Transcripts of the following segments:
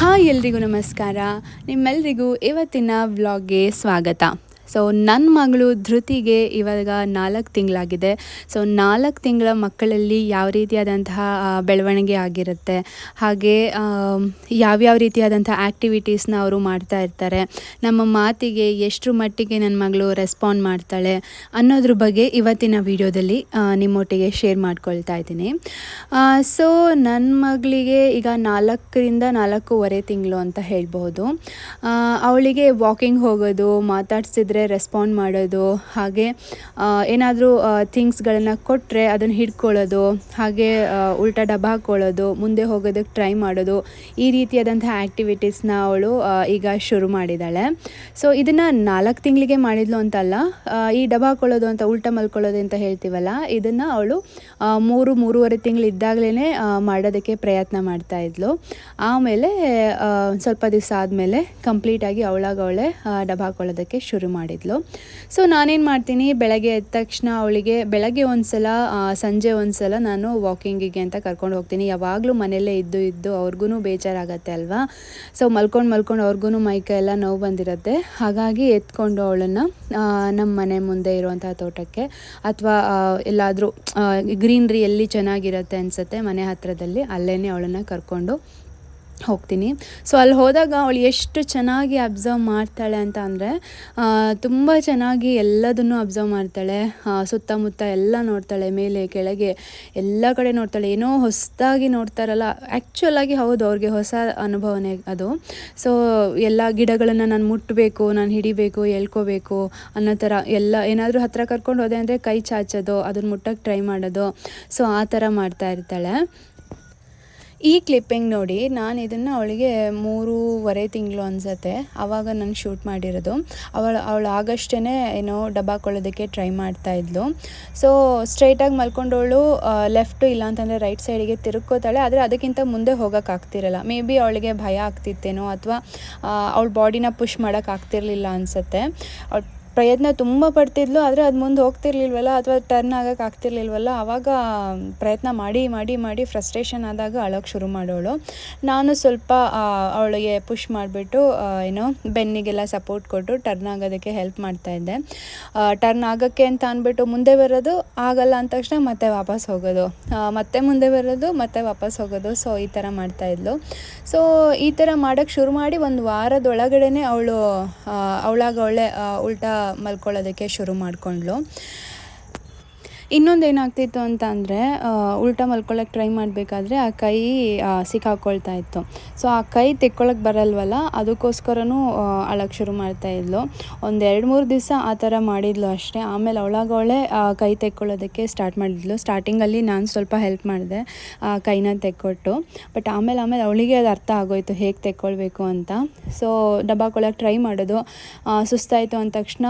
Hi ಎಲ್ರಿಗೂ ನಮಸ್ಕಾರ. ನಿಮ್ಮೆಲ್ರಿಗೂ ಇವತ್ತಿನ ವ್ಲಾಗ್ಗೆ ಸ್ವಾಗತ. ಸೊ ನನ್ನ ಮಗಳು ಧೃತಿಗೆ ಇವಾಗ ನಾಲ್ಕು ತಿಂಗಳಾಗಿದೆ. ಸೊ ನಾಲ್ಕು ತಿಂಗಳ ಮಕ್ಕಳಲ್ಲಿ ಯಾವ ರೀತಿಯಾದಂತಹ ಬೆಳವಣಿಗೆ ಆಗಿರುತ್ತೆ, ಹಾಗೆ ಯಾವ್ಯಾವ ರೀತಿಯಾದಂಥ ಆ್ಯಕ್ಟಿವಿಟೀಸ್ನ ಅವರು ಮಾಡ್ತಾ ಇರ್ತಾರೆ, ನಮ್ಮ ಮಾತಿಗೆ ಎಷ್ಟರ ಮಟ್ಟಿಗೆ ನನ್ನ ಮಗಳು ರೆಸ್ಪಾಂಡ್ ಮಾಡ್ತಾಳೆ ಅನ್ನೋದ್ರ ಬಗ್ಗೆ ಇವತ್ತಿನ ವಿಡಿಯೋದಲ್ಲಿ ನಿಮ್ಮೊಟ್ಟಿಗೆ ಶೇರ್ ಮಾಡ್ಕೊಳ್ತಾ ಇದ್ದೀನಿ. ಸೊ ನನ್ನ ಮಗಳಿಗೆ ಈಗ ನಾಲ್ಕರಿಂದ ನಾಲ್ಕೂವರೆ ತಿಂಗಳು ಅಂತ ಹೇಳ್ಬೋದು ಅವಳಿಗೆ ವಾಕಿಂಗ್ ಹೋಗೋದು, ಮಾತಾಡ್ಸಿದ್ರೆ ರೆಸ್ಪಾಂಡ್ ಮಾಡೋದು, ಹಾಗೆ ಏನಾದರೂ ಥಿಂಗ್ಸ್ಗಳನ್ನು ಕೊಟ್ಟರೆ ಅದನ್ನು ಹಿಡ್ಕೊಳ್ಳೋದು, ಹಾಗೆ ಉಲ್ಟಾ ಡಬ್ಬ ಹಾಕ್ಕೊಳ್ಳೋದು ಮುಂದೆ ಹೋಗೋದಕ್ಕೆ ಟ್ರೈ ಮಾಡೋದು, ಈ ರೀತಿಯಾದಂಥ ಆ್ಯಕ್ಟಿವಿಟೀಸ್ನ ಅವಳು ಈಗ ಶುರು ಮಾಡಿದ್ದಾಳೆ ಸೊ ಇದನ್ನು ನಾಲ್ಕು ತಿಂಗಳಿಗೆ ಮಾಡಿದ್ಲು ಅಂತಲ್ಲ ಈ ಡಬ್ಬ ಹಾಕ್ಕೊಳ್ಳೋದು ಅಂತ, ಉಲ್ಟಾ ಮಲ್ಕೊಳ್ಳೋದು ಅಂತ ಹೇಳ್ತೀವಲ್ಲ, ಇದನ್ನು ಅವಳು ಮೂರು, ಮೂರುವರೆ ತಿಂಗಳು ಇದ್ದಾಗಲೇ ಮಾಡೋದಕ್ಕೆ ಪ್ರಯತ್ನ ಮಾಡ್ತಾ ಇದ್ಲು. ಆಮೇಲೆ ಸ್ವಲ್ಪ ದಿವಸ ಆದಮೇಲೆ ಕಂಪ್ಲೀಟಾಗಿ ಅವಳಾಗವಳೆ ಅವಳೇ ಡಬ್ಬ ಹಾಕೊಳ್ಳೋದಕ್ಕೆ ಶುರು ಮಾಡಿದ್ಲು. ಸೊ ನಾನೇನು ಮಾಡ್ತೀನಿ, ಬೆಳಗ್ಗೆ ಎದ್ದ ತಕ್ಷಣ ಅವಳಿಗೆ ಬೆಳಗ್ಗೆ ಒಂದು ಸಲ ಸಂಜೆ ಒಂದು ಸಲ ನಾನು ವಾಕಿಂಗಿಗೆ ಅಂತ ಕರ್ಕೊಂಡು ಹೋಗ್ತೀನಿ. ಯಾವಾಗಲೂ ಮನೆಯಲ್ಲೇ ಇದ್ದು ಇದ್ದು ಅವ್ರಿಗೂ ಬೇಜಾರಾಗತ್ತೆ ಅಲ್ವಾ? ಸೊ ಮಲ್ಕೊಂಡು ಮಲ್ಕೊಂಡು ಅವ್ರಿಗೂ ಮೈಕ ಎಲ್ಲ ನೋವು ಬಂದಿರುತ್ತೆ. ಹಾಗಾಗಿ ಎತ್ಕೊಂಡು ಅವಳನ್ನು ನಮ್ಮ ಮನೆ ಮುಂದೆ ಇರುವಂಥ ತೋಟಕ್ಕೆ ಅಥವಾ ಎಲ್ಲಾದರೂ ಗ್ರೀನ್ರಿ ಎಲ್ಲಿ ಚೆನ್ನಾಗಿರುತ್ತೆ ಅನಿಸುತ್ತೆ ಮನೆ ಹತ್ತಿರದಲ್ಲಿ ಅಲ್ಲೇ ಅವಳನ್ನು ಕರ್ಕೊಂಡು ಹೋಗ್ತೀನಿ. ಸೊ ಅಲ್ಲಿ ಹೋದಾಗ ಅವಳು ಎಷ್ಟು ಚೆನ್ನಾಗಿ ಅಬ್ಸರ್ವ್ ಮಾಡ್ತಾಳೆ ಅಂತ ಅಂದರೆ ತುಂಬ ಚೆನ್ನಾಗಿ ಎಲ್ಲದನ್ನು ಅಬ್ಸರ್ವ್ ಮಾಡ್ತಾಳೆ. ಸುತ್ತಮುತ್ತ ಎಲ್ಲ ನೋಡ್ತಾಳೆ, ಮೇಲೆ, ಕೆಳಗೆ ಎಲ್ಲ ಕಡೆ ನೋಡ್ತಾಳೆ. ಏನೋ ಹೊಸದಾಗಿ ನೋಡ್ತಾರಲ್ಲ ಆ್ಯಕ್ಚುಲಾಗಿ ಹೌದು, ಅವ್ರಿಗೆ ಹೊಸ ಅನುಭವನೇ ಅದು. ಸೊ ಎಲ್ಲ ಗಿಡಗಳನ್ನು ನಾನು ಮುಟ್ಟಬೇಕು ನಾನು ಹಿಡಿಬೇಕು, ಎಳ್ಕೋಬೇಕು ಅನ್ನೋ ಥರ ಎಲ್ಲ, ಏನಾದರೂ ಹತ್ತಿರ ಕರ್ಕೊಂಡು ಹೋದೆ ಅಂದರೆ ಕೈ ಚಾಚೋದು, ಅದನ್ನು ಮುಟ್ಟಕ್ಕೆ ಟ್ರೈ ಮಾಡೋದು. ಸೊ ಆ ಥರ ಮಾಡ್ತಾ ಇರ್ತಾಳೆ. ಈ ಕ್ಲಿಪ್ಪಿಂಗ್ ನೋಡಿ ನಾನು ಇದನ್ನು ಅವಳಿಗೆ ಮೂರುವರೆ ತಿಂಗಳು ಅನ್ಸತ್ತೆ. ಆವಾಗ ನಾನು ಶೂಟ್ ಮಾಡಿರೋದು. ಅವಳು ಅವಳು ಆಗಷ್ಟೇ ಏನೋ ಡಬ್ಬ ಕೊಳ್ಳೋದಕ್ಕೆ ಟ್ರೈ ಮಾಡ್ತಾ ಇದ್ಲು. ಸೊ ಸ್ಟ್ರೈಟಾಗಿ ಮಲ್ಕೊಂಡವಳು ಲೆಫ್ಟು ಇಲ್ಲ ಅಂತಂದರೆ ರೈಟ್ ಸೈಡಿಗೆ ತಿರುಗ್ಕೋತಾಳೆ. ಆದರೆ ಅದಕ್ಕಿಂತ ಮುಂದೆ ಹೋಗೋಕ್ಕಾಗ್ತಿರಲ್ಲ ಮೇ ಬಿ ಅವಳಿಗೆ ಭಯ ಆಗ್ತಿತ್ತೇನೋ ಅಥವಾ ಅವಳ ಬಾಡಿನ ಪುಷ್ ಮಾಡೋಕೆ ಅನಿಸತ್ತೆ ಅನಿಸುತ್ತೆ. ಅವಳು ಪ್ರಯತ್ನ ತುಂಬ ಪಡ್ತಿದ್ಲು, ಆದರೆ ಅದು ಮುಂದೆ ಹೋಗ್ತಿರ್ಲಿಲ್ವಲ್ಲ ಅಥವಾ ಟರ್ನ್ ಆಗೋಕೆ ಆಗ್ತಿರ್ಲಿಲ್ವಲ್ಲ ಆವಾಗ ಪ್ರಯತ್ನ ಮಾಡಿ ಮಾಡಿ ಮಾಡಿ ಫ್ರಸ್ಟ್ರೇಷನ್ ಆದಾಗ ಅಳೋಕೆ ಶುರು ಮಾಡೋಳು. ನಾನು ಸ್ವಲ್ಪ ಅವಳಿಗೆ ಪುಷ್ ಮಾಡಿಬಿಟ್ಟು ಏನೋ ಬೆನ್ನಿಗೆಲ್ಲ ಸಪೋರ್ಟ್ ಕೊಟ್ಟು ಟರ್ನ್ ಆಗೋದಕ್ಕೆ ಹೆಲ್ಪ್ ಮಾಡ್ತಾ ಇದ್ದೆ. ಟರ್ನ್ ಆಗೋಕ್ಕೆ ಅಂತ ಅಂದ್ಬಿಟ್ಟು ಮುಂದೆ ಬರೋದು, ಆಗಲ್ಲ ಅಂದ ತಕ್ಷಣ ಮತ್ತೆ ವಾಪಸ್ ಹೋಗೋದು. ಮತ್ತೆ ಮುಂದೆ ಬರೋದು, ಮತ್ತೆ ವಾಪಸ್ ಹೋಗೋದು ಸೊ ಈ ಥರ ಮಾಡ್ತಾಯಿದ್ಲು ಸೊ ಈ ಥರ ಮಾಡೋಕ್ಕೆ ಶುರು ಮಾಡಿ ಒಂದು ವಾರದೊಳಗಡೆ ಅವಳು ಅವಳಾಗ ಅವಳೆ ಉಲ್ಟಾ ಮಲ್ಕೊಳ್ಳೋದಕ್ಕೆ ಶುರು ಮಾಡಿಕೊಂಡ್ಳು. ಇನ್ನೊಂದು ಏನಾಗ್ತಿತ್ತು ಅಂತ ಅಂದರೆ ಉಲ್ಟಾ ಮಲ್ಕೊಳ್ಳೋಕೆ ಟ್ರೈ ಮಾಡಬೇಕಾದ್ರೆ ಆ ಕೈ ಸಿಕ್ಕಾಕ್ಕೊಳ್ತಾ ಇತ್ತು. ಸೊ ಆ ಕೈ ತೆಕ್ಕೊಳ್ಳೋಕೆ ಬರಲ್ವಲ್ಲ, ಅದಕ್ಕೋಸ್ಕರನೂ ಅಳಕ್ಕೆ ಶುರು ಮಾಡ್ತಾ ಇದ್ಲು. ಒಂದು ಎರಡು ಮೂರು ದಿವಸ ಆ ಥರ ಮಾಡಿದ್ಲು ಅಷ್ಟೇ. ಆಮೇಲೆ ಅವಳಾಗ ಅವಳೇ ಕೈ ತೆಕ್ಕೊಳ್ಳೋದಕ್ಕೆ ಸ್ಟಾರ್ಟ್ ಮಾಡಿದ್ಲು. ಸ್ಟಾರ್ಟಿಂಗಲ್ಲಿ ನಾನು ಸ್ವಲ್ಪ ಹೆಲ್ಪ್ ಮಾಡಿದೆ, ಆ, ಕೈನ ತೆಕ್ಕೊಟ್ಟು. ಬಟ್ ಆಮೇಲೆ ಆಮೇಲೆ ಅವಳಿಗೆ ಅದು ಅರ್ಥ ಆಗೋಯ್ತು, ಹೇಗೆ ತೆಕ್ಕೊಳ್ಬೇಕು ಅಂತ. ಸೊ ಡಬ್ಬ ಹಾಕೊಳ್ಳೋಕೆ ಟ್ರೈ ಮಾಡೋದು ಸುಸ್ತಾಯಿತು ಅಂದ ತಕ್ಷಣ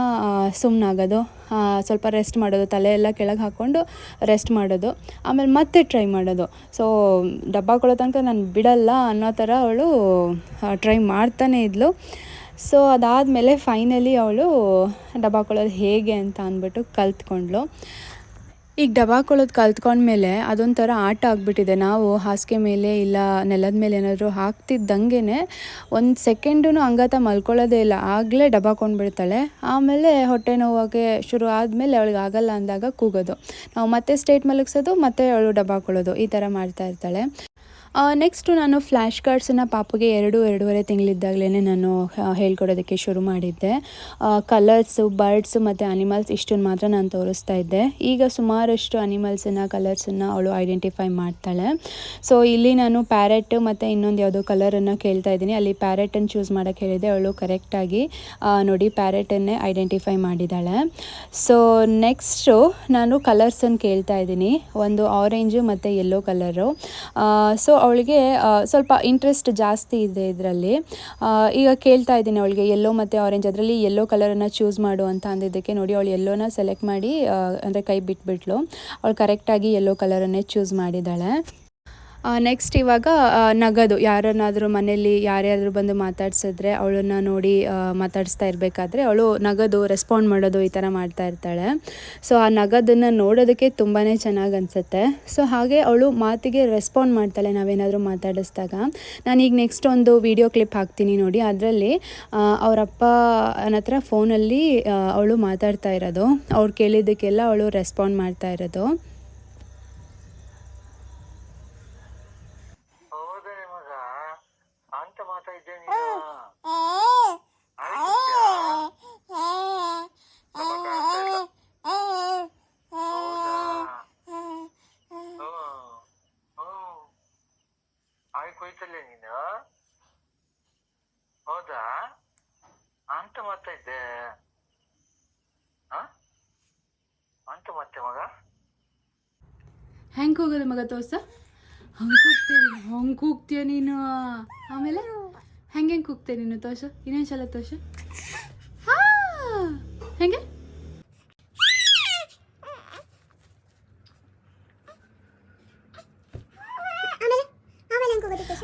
ಸುಮ್ಮನಾಗೋದು ಸ್ವಲ್ಪ ರೆಸ್ಟ್ ಮಾಡೋದು ತಲೆ ಎಲ್ಲ ಕೆಳಗೆ ಹಾಕ್ಕೊಂಡು ರೆಸ್ಟ್ ಮಾಡೋದು. ಆಮೇಲೆ ಮತ್ತೆ ಟ್ರೈ ಮಾಡೋದು. ಸೊ ಡಬ್ಬ ತನಕ ನಾನು ಬಿಡಲ್ಲ ಅನ್ನೋ ಥರ ಅವಳು ಟ್ರೈ ಮಾಡ್ತಾನೇ ಇದ್ಲು. ಸೊ ಅದಾದಮೇಲೆ ಫೈನಲಿ ಅವಳು ಡಬ್ಬ ಹೇಗೆ ಅಂತ ಅಂದ್ಬಿಟ್ಟು ಕಲ್ತ್ಕೊಂಡ್ಳು. ಈಗ ಡಬ್ಬ ಹಾಕೊಳ್ಳೋದು ಕಲ್ತ್ಕೊಂಡ್ಮೇಲೆ ಅದೊಂಥರ ಆಟ ಆಗಿಬಿಟ್ಟಿದೆ. ನಾವು ಹಾಸಿಗೆ ಮೇಲೆ ಇಲ್ಲ, ನೆಲದ ಮೇಲೆ ಏನಾದರೂ ಹಾಕ್ತಿದ್ದಂಗೆ ಒಂದು ಸೆಕೆಂಡೂ ಅಂಗಾತ ಮಲ್ಕೊಳ್ಳೋದೇ ಇಲ್ಲ. ಆಗಲೇ ಡಬ್ಬ ಹಾಕೊಂಡ್ಬಿಡ್ತಾಳೆ ಆಮೇಲೆ ಹೊಟ್ಟೆ ನೋವಾಗೆ ಶುರು ಆದಮೇಲೆ ಅವಳಿಗೆ ಆಗಲ್ಲ ಅಂದಾಗ ಕೂಗೋದು. ನಾವು ಮತ್ತೆ ಸ್ಟೇಟ್ ಮಲಗಿಸೋದು, ಮತ್ತೆ ಅವಳು ಡಬ್ಬ ಹಾಕೊಳ್ಳೋದು ಈ ಥರ ಮಾಡ್ತಾ ಇರ್ತಾಳೆ. ನೆಕ್ಸ್ಟು ನಾನು ಫ್ಲ್ಯಾಶ್ ಕಾರ್ಡ್ಸನ್ನು ಪಾಪಗೆ ಎರಡು, ಎರಡೂವರೆ ತಿಂಗಳಿದ್ದಾಗಲೇ ನಾನು ಹೇಳ್ಕೊಡೋದಕ್ಕೆ ಶುರು ಮಾಡಿದ್ದೆ. ಕಲರ್ಸು ಬರ್ಡ್ಸು ಮತ್ತು ಅನಿಮಲ್ಸ್ ಇಷ್ಟನ್ನು ಮಾತ್ರ ನಾನು ತೋರಿಸ್ತಾ ಇದ್ದೆ. ಈಗ ಸುಮಾರಷ್ಟು ಅನಿಮಲ್ಸನ್ನು ಕಲರ್ಸನ್ನು ಅವಳು ಐಡೆಂಟಿಫೈ ಮಾಡ್ತಾಳೆ. ಸೊ ಇಲ್ಲಿ ನಾನು ಪ್ಯಾರೆಟ್ ಮತ್ತು ಇನ್ನೊಂದು ಯಾವುದೋ ಕಲರನ್ನು ಕೇಳ್ತಾ ಇದ್ದೀನಿ. ಅಲ್ಲಿ ಪ್ಯಾರೆಟನ್ನು ಚೂಸ್ ಮಾಡೋಕ್ಕೆ ಹೇಳಿದೆ. ಅವಳು ಕರೆಕ್ಟಾಗಿ ನೋಡಿ ಪ್ಯಾರೆಟನ್ನೇ ಐಡೆಂಟಿಫೈ ಮಾಡಿದ್ದಾಳೆ ಸೊ ನೆಕ್ಸ್ಟು ನಾನು ಕಲರ್ಸನ್ನು ಕೇಳ್ತಾ ಇದ್ದೀನಿ. ಒಂದು ಆರೆಂಜು ಮತ್ತು ಯೆಲ್ಲೋ ಕಲರು ಸೊ ಅವಳಿಗೆ ಸ್ವಲ್ಪ ಇಂಟ್ರೆಸ್ಟ್ ಜಾಸ್ತಿ ಇದೆ ಇದರಲ್ಲಿ. ಈಗ ಕೇಳ್ತಾ ಇದ್ದೀನಿ ಅವಳಿಗೆ ಯೆಲ್ಲೋ ಮತ್ತು ಆರೆಂಜ್ ಅದರಲ್ಲಿ ಯೆಲ್ಲೋ ಕಲರನ್ನು ಚೂಸ್ ಮಾಡು ಅಂತ ಅಂದಿದ್ದಕ್ಕೆ ನೋಡಿ ಅವಳು ಯೆಲ್ಲೋನ ಸೆಲೆಕ್ಟ್ ಮಾಡಿ ಅಂದರೆ ಕೈ ಬಿಟ್ಬಿಟ್ಲು. ಅವಳು ಕರೆಕ್ಟಾಗಿ ಯೆಲ್ಲೋ ಕಲರನ್ನೇ ಚೂಸ್ ಮಾಡಿದ್ದಾಳೆ. ನೆಕ್ಸ್ಟ್ ಇವಾಗ ನಗದು. ಯಾರನ್ನಾದರೂ ಮನೆಯಲ್ಲಿ ಯಾರ್ಯಾರು ಬಂದು ಮಾತಾಡ್ಸಿದ್ರೆ ಅವಳನ್ನ ನೋಡಿ ಮಾತಾಡಿಸ್ತಾ ಇರಬೇಕಾದ್ರೆ ಅವಳು ನಗದು ರೆಸ್ಪಾಂಡ್ ಮಾಡೋದು ಈ ಥರ ಮಾಡ್ತಾ ಇರ್ತಾಳೆ. ಸೊ ಆ ನಗದನ್ನು ನೋಡೋದಕ್ಕೆ ತುಂಬಾ ಚೆನ್ನಾಗಿ ಅನಿಸುತ್ತೆ. ಸೊ ಹಾಗೆ ಅವಳು ಮಾತಿಗೆ ರೆಸ್ಪಾಂಡ್ ಮಾಡ್ತಾಳೆ ನಾವೇನಾದರೂ ಮಾತಾಡಿಸ್ದಾಗ. ನಾನೀಗ ನೆಕ್ಸ್ಟ್ ಒಂದು ವಿಡಿಯೋ ಕ್ಲಿಪ್ ಹಾಕ್ತೀನಿ ನೋಡಿ. ಅದರಲ್ಲಿ ಅವರಪ್ಪ ಹತ್ರ ಫೋನಲ್ಲಿ ಅವಳು ಮಾತಾಡ್ತಾ ಇರೋದು. ಅವ್ರು ಕೇಳಿದ್ದಕ್ಕೆಲ್ಲ ಅವಳು ರೆಸ್ಪಾಂಡ್ ಮಾಡ್ತಾ ಇರೋದು ಹೌದೇ ಮಗ ಅಂತ ಮಾತಾ ಇದ್ದೆ ನೀನು ಆಯ್ತಾ? ನಮ್ಮ ಕಾಣ್ತಾ ಇಲ್ಲ. ಹೌದಾ? ಹ್ಮ್. ಹ್ಮ್. ಆಯ್ ಕೊಯ್ತಲ್ಲೇ ನೀನು? ಹೌದಾ? ಅಂತ ಮಾಡ್ತಾ ಇದ್ದೆ? ಅಂತ ಮತ್ತೆ ಮಗ? ಹೆಂಗೆ ಹೋಗೋದು ಮಗ ತೋರ್ಸ? ಹಂಗೆ ಕೂಗ್ತೀಯ ಹಂಗೆ ಕೂಗ್ತೀಯ ನೀನು? ಆಮೇಲೆ? ಹೆಂಗೆ ಹೆಂಗೆ ಕೂಗ್ತೀಯ ನೀನು ತೋರ್ಸು, ಇನ್ನೊಂದ್ಸಲ ತೋರ್ಸು. ಹಾ! ಹೆಂಗೆ?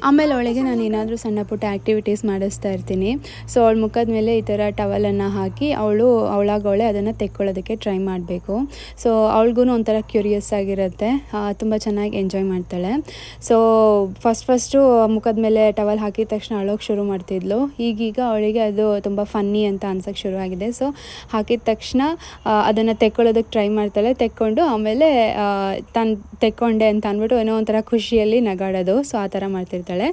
ಆಮೇಲೆ ಅವಳಿಗೆ ನಾನು ಏನಾದರೂ ಸಣ್ಣ ಪುಟ್ಟ ಆ್ಯಕ್ಟಿವಿಟೀಸ್ ಮಾಡಿಸ್ತಾ ಇರ್ತೀನಿ. ಸೊ ಅವಳ ಮುಖದ ಮೇಲೆ ಈ ಥರ ಟವಲನ್ನು ಹಾಕಿ ಅವಳು ಅವಳಾಗವಳೆ ಅದನ್ನು ತೆಕ್ಕೊಳ್ಳೋದಕ್ಕೆ ಟ್ರೈ ಮಾಡಬೇಕು. ಸೊ ಅವಳಿಗೂ ಒಂಥರ ಕ್ಯೂರಿಯಸ್ ಆಗಿರುತ್ತೆ. ತುಂಬ ಚೆನ್ನಾಗಿ ಎಂಜಾಯ್ ಮಾಡ್ತಾಳೆ. ಸೊ ಫಸ್ಟ್ ಫಸ್ಟು ಮುಖದ ಮೇಲೆ ಟವಲ್ ಹಾಕಿದ ತಕ್ಷಣ ಅಳೋಕೆ ಶುರು ಮಾಡ್ತಿದ್ಲು. ಈಗೀಗ ಅವಳಿಗೆ ಅದು ತುಂಬ ಫನ್ನಿ ಅಂತ ಅನ್ಸೋಕ್ಕೆ ಶುರು ಆಗಿದೆ ಸೊ ಹಾಕಿದ ತಕ್ಷಣ ಅದನ್ನು ತೆಕ್ಕೊಳ್ಳೋದಕ್ಕೆ ಟ್ರೈ ಮಾಡ್ತಾಳೆ. ತೆಕ್ಕೊಂಡು ಆಮೇಲೆ ತನ್, ತೆಕ್ಕೊಂಡೆ ಅಂತ ಅಂದ್ಬಿಟ್ಟು ಏನೋ ಒಂಥರ ಖುಷಿಯಲ್ಲಿ ನಗಾಡೋದು. ಸೊ ಆ ಥರ ಮಾಡ್ತಿರ್ತಾಳೆ.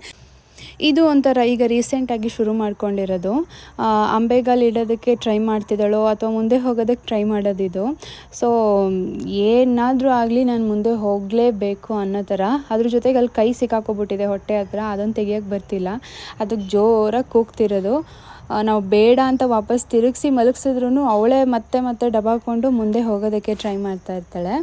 ಇದು ಒಂಥರ ಈಗ ರೀಸೆಂಟಾಗಿ ಶುರು ಮಾಡ್ಕೊಂಡಿರೋದು. ಅಂಬೆಗಾಲ್ ಇಡೋದಕ್ಕೆ ಟ್ರೈ ಮಾಡ್ತಿದ್ದಾಳೋ ಅಥವಾ ಮುಂದೆ ಹೋಗೋದಕ್ಕೆ ಟ್ರೈ ಮಾಡೋದಿದು. ಸೊ ಏನಾದರೂ ಆಗಲಿ ನಾನು ಮುಂದೆ ಹೋಗಲೇಬೇಕು ಅನ್ನೋ ಥರ. ಅದ್ರ ಜೊತೆಗೆ ಅಲ್ಲಿ ಕೈ ಸಿಕ್ಕಾಕೋಬಿಟ್ಟಿದೆ ಹೊಟ್ಟೆ ಹತ್ರ ಅದನ್ನು ತೆಗಿಯೋಕ್ಕೆ ಬರ್ತಿಲ್ಲ. ಅದಕ್ಕೆ ಜೋರಾಗಿ ಕೂಗ್ತಿರೋದು. ನಾವು ಬೇಡ ಅಂತ ವಾಪಸ್ ತಿರುಗಿಸಿ ಮಲಗಿಸಿದ್ರು ಅವಳೇ ಮತ್ತೆ ಮತ್ತೆ ಡಬಾಕೊಂಡು ಮುಂದೆ ಹೋಗೋದಕ್ಕೆ ಟ್ರೈ ಮಾಡ್ತಾ ಇರ್ತಾಳೆ.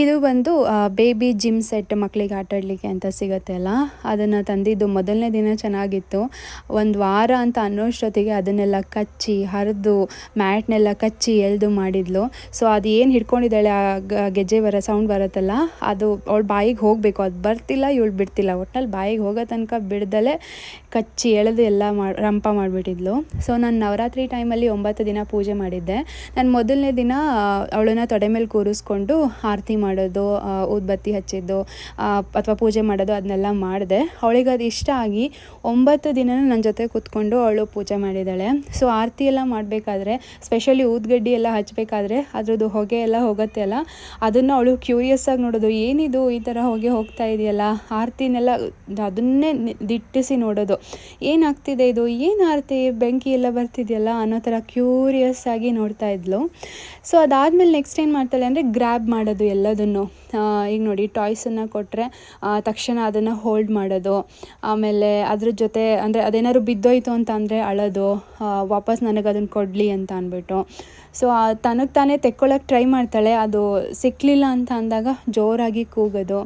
ಇದು ಬಂದು ಬೇಬಿ ಜಿಮ್ ಸೆಟ್ ಮಕ್ಕಳಿಗೆ ಆಟ ಆಡಲಿಕ್ಕೆ ಅಂತ ಸಿಗುತ್ತೆ ಅಲ್ಲ? ಅದನ್ನು ತಂದಿದ್ದು ಮೊದಲನೇ ದಿನ ಚೆನ್ನಾಗಿತ್ತು. ಒಂದು ವಾರ ಅಂತ ಅನ್ನೋಷ್ಟೊತ್ತಿಗೆ ಅದನ್ನೆಲ್ಲ ಕಚ್ಚಿ, ಹರಿದು, ಮ್ಯಾಟ್ನೆಲ್ಲ ಕಚ್ಚಿ ಎಳೆದು ಮಾಡಿದ್ಲು. ಸೊ ಅದು ಏನು ಹಿಡ್ಕೊಂಡಿದ್ದಾಳೆ ಆ ಗೆಜ್ಜೆ ಬರೋ ಸೌಂಡ್ ಬರುತ್ತಲ್ಲ? ಅದು ಅವಳು ಬಾಯಿಗೆ ಹೋಗಬೇಕು. ಅದು ಬರ್ತಿಲ್ಲ, ಇವಳು ಬಿಡ್ತಿಲ್ಲ. ಒಟ್ಟಲ್ಲಿ ಬಾಯಿಗೆ ಹೋಗೋ ತನಕ ಬಿಡ್ದಲೇ ಕಚ್ಚಿ, ಎಳೆದು ಎಲ್ಲ ಮಾಡಿ, ರಂಪ ಮಾಡಿಬಿಟ್ಟಿದ್ಲು. ಸೊ ನಾನು ನವರಾತ್ರಿ ಟೈಮಲ್ಲಿ ಒಂಬತ್ತು ದಿನ ಪೂಜೆ ಮಾಡಿದ್ದೆ. ನಾನು ಮೊದಲನೇ ದಿನ ಅವಳನ್ನ ತೊಡೆ ಮೇಲೆ ಕೂರಿಸ್ಕೊಂಡು ಆರತಿ ಮಾಡೋದು ಊದ್ ಊದ್ಬತ್ತಿ ಹಚ್ಚಿದ್ದು ಅಥವಾ ಪೂಜೆ ಮಾಡೋದು ಅದನ್ನೆಲ್ಲ ಮಾಡಿದೆ. ಅವಳಿಗೆ ಅದು ಇಷ್ಟ ಆಗಿ ಒಂಬತ್ತು ದಿನನೂ ನನ್ನ ಜೊತೆ ಕೂತ್ಕೊಂಡು ಅವಳು ಪೂಜೆ ಮಾಡಿದ್ದಾಳೆ ಸೊ ಆರತಿ ಎಲ್ಲ ಮಾಡಬೇಕಾದ್ರೆ ಸ್ಪೆಷಲಿ ಊದ್ಗಡ್ಡಿ ಎಲ್ಲ ಹಚ್ಚಬೇಕಾದ್ರೆ ಅದ್ರದ್ದು ಹೊಗೆ ಎಲ್ಲ ಹೋಗುತ್ತೆ ಅಲ್ಲ? ಅದನ್ನು ಅವಳು ಕ್ಯೂರಿಯಸ್ ಆಗಿ ನೋಡೋದು, ಏನಿದು ಈ ಥರ ಹೊಗೆ ಹೋಗ್ತಾ ಇದೆಯಲ್ಲ? ಆರತಿನೆಲ್ಲ ಅದನ್ನೇ ದಿಟ್ಟಿಸಿ ನೋಡೋದು. ಏನಾಗ್ತಿದೆ ಇದು? ಏನು ಆರತಿ? ಬೆಂಕಿ ಎಲ್ಲ ಬರ್ತಿದೆಯಲ್ಲ? ಅನ್ನೋ ಥರ ಕ್ಯೂರಿಯಸ್ ಆಗಿ ನೋಡ್ತಾ ಇದ್ಲು. ಸೊ ಅದಾದಮೇಲೆ ನೆಕ್ಸ್ಟ್ ಏನು ಮಾಡ್ತಾಳೆ ಅಂದರೆ ಗ್ರ್ಯಾಬ್ ಮಾಡೋದು ಎಲ್ಲದನ್ನು ಆ, ಈಗ ನೋಡಿ ಟಾಯ್ಸನ್ನು ಕೊಟ್ಟರೆ ತಕ್ಷಣ ಅದನ್ನು ಹೋಲ್ಡ್ ಮಾಡೋದು, ಆಮೇಲೆ ಅದ್ರ ಜೊತೆ ಅಂದರೆ ಅದೇನಾದ್ರು ಬಿದ್ದೋಯ್ತು ಅಂತ ಅಂದರೆ ಅಳೋದು ವಾಪಸ್ ನನಗೆ ಅದನ್ನು ಕೊಡಲಿ ಅಂತ ಅಂದ್ಬಿಟ್ಟು ಸೊ ತನಗೆ ತಾನೇ ತೆಕ್ಕೊಳ್ಳೋಕೆ ಟ್ರೈ ಮಾಡ್ತಾಳೆ, ಅದು ಸಿಕ್ಕಲಿಲ್ಲ ಅಂತ ಅಂದಾಗ ಜೋರಾಗಿ ಕೂಗೋದು.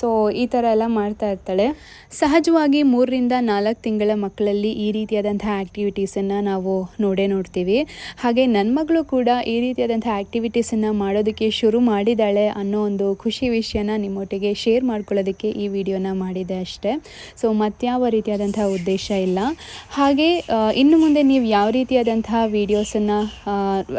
ಸೊ ಈ ಥರ ಎಲ್ಲ ಮಾಡ್ತಾ ಇರ್ತಾಳೆ. ಸಹಜವಾಗಿ ಮೂರರಿಂದ ನಾಲ್ಕು ತಿಂಗಳ ಮಕ್ಕಳಲ್ಲಿ ಈ ರೀತಿಯಾದಂಥ ಆ್ಯಕ್ಟಿವಿಟೀಸನ್ನು ನಾವು ನೋಡೇ ನೋಡ್ತೀವಿ. ಹಾಗೆ ನನ್ನ ಮಗಳು ಕೂಡ ಈ ರೀತಿಯಾದಂಥ ಆ್ಯಕ್ಟಿವಿಟೀಸನ್ನು ಮಾಡೋದಕ್ಕೆ ಶುರು ಮಾಡಿದ್ದಾಳೆ ಅನ್ನೋ ಒಂದು ಖುಷಿ ವಿಷಯನ ನಿಮ್ಮೊಟ್ಟಿಗೆ ಶೇರ್ ಮಾಡ್ಕೊಳ್ಳೋದಕ್ಕೆ ಈ ವಿಡಿಯೋನ ಮಾಡಿದೆ ಅಷ್ಟೇ. ಸೊ ಮತ್ಯಾವ ರೀತಿಯಾದಂತಹ ಉದ್ದೇಶ ಇಲ್ಲ. ಹಾಗೆ ಇನ್ನು ಮುಂದೆ ನೀವು ಯಾವ ರೀತಿಯಾದಂತಹ ವೀಡಿಯೋಸನ್ನು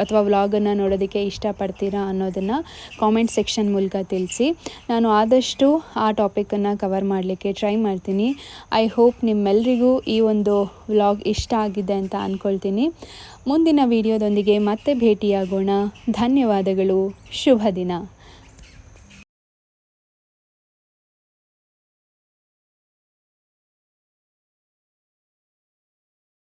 ಅಥವಾ ವ್ಲಾಗನ್ನು ನೋಡೋದಕ್ಕೆ ಇಷ್ಟಪಡ್ತೀರಾ ಅನ್ನೋದನ್ನು ಕಾಮೆಂಟ್ ಸೆಕ್ಷನ್ ಮೂಲಕ ತಿಳಿಸಿ. ನಾನು ಆದಷ್ಟು ಆ ಟಾಪಿಕನ್ನು ಕವರ್ ಮಾಡಲಿಕ್ಕೆ ಟ್ರೈ ಮಾಡ್ತೀನಿ. ಐ ಹೋಪ್ ನಿಮ್ಮೆಲ್ಲರಿಗೂ ಈ ಒಂದು ವ್ಲಾಗ್ ಇಷ್ಟ ಆಗಿದೆ ಅಂತ ಅಂದ್ಕೊಳ್ತೀನಿ ಮುಂದಿನ ವಿಡಿಯೋದೊಂದಿಗೆ ಮತ್ತೆ ಭೇಟಿಯಾಗೋಣ. ಧನ್ಯವಾದಗಳು. ಶುಭ ದಿನ.